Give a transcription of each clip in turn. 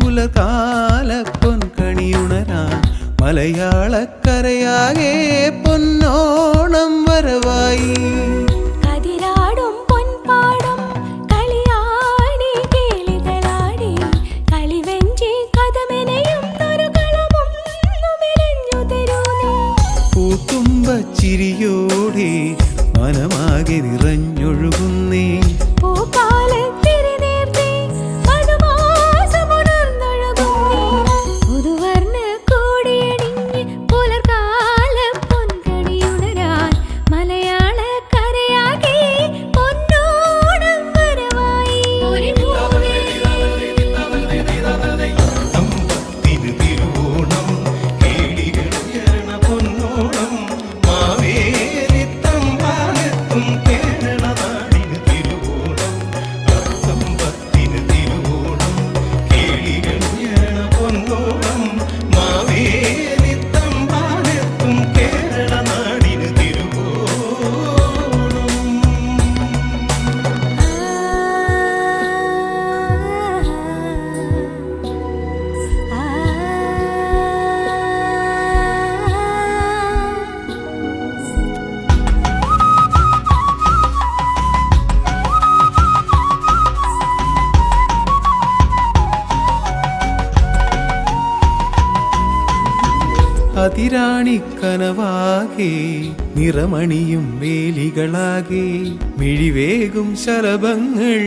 പുലകാല പൊൻകണിയുണരാൻ മലയാളക്കരയാകെ പൊന്നോണം വരവായി. ചിരിയോടെ മനമാകെ കളിയാടി അതിരാണിക്കനവാകെ നിറമണിയും വേലികളാകെ. മിഴിവേകും ശലഭങ്ങൾ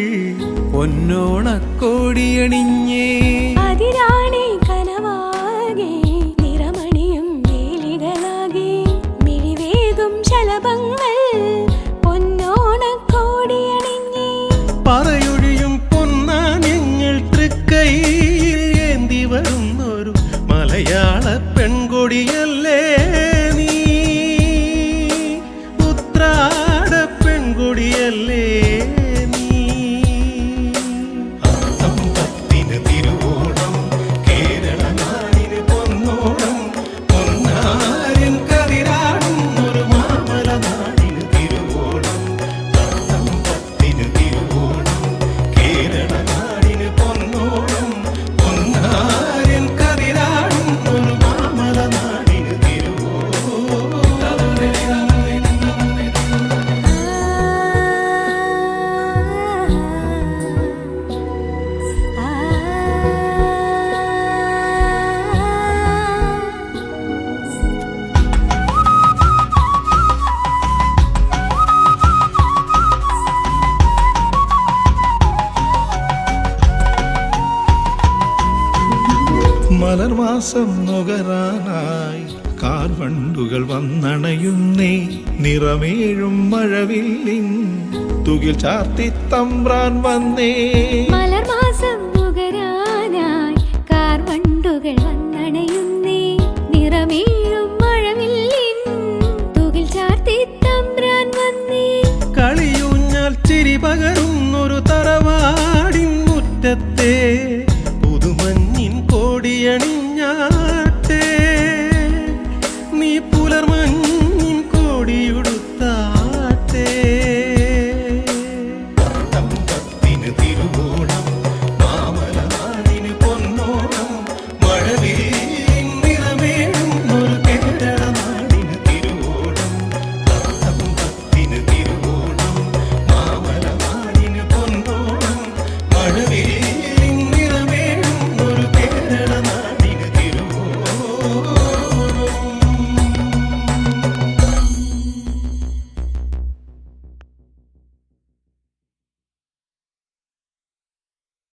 പൊന്നോണക്കോടിയണിഞ്ഞേ. மலையாள பெண்கொடியல்லே நீ. உத்ராட பெண்கொடியல்லே മലർമാസം നുകരാനായി കാർവണ്ടുകൾ വന്നണയുന്നേ നിറമേഴും മഴവില്ലിൻ തുകിൽ ചാർത്തി തമ്പ്രാൻ വന്നേ. മലർമാസം നുകരാനായി കാർവണ്ടുകൾ വന്നണയുന്നേ നിറമേഴും മഴവില്ലിൻ തുകിൽ ചാർത്തി തമ്പ്രാൻ വന്നേ. കളിയൂഞ്ഞാൽ ചിരി പകരുന്നൊരു തറവാടിൻ മുറ്റത്തെ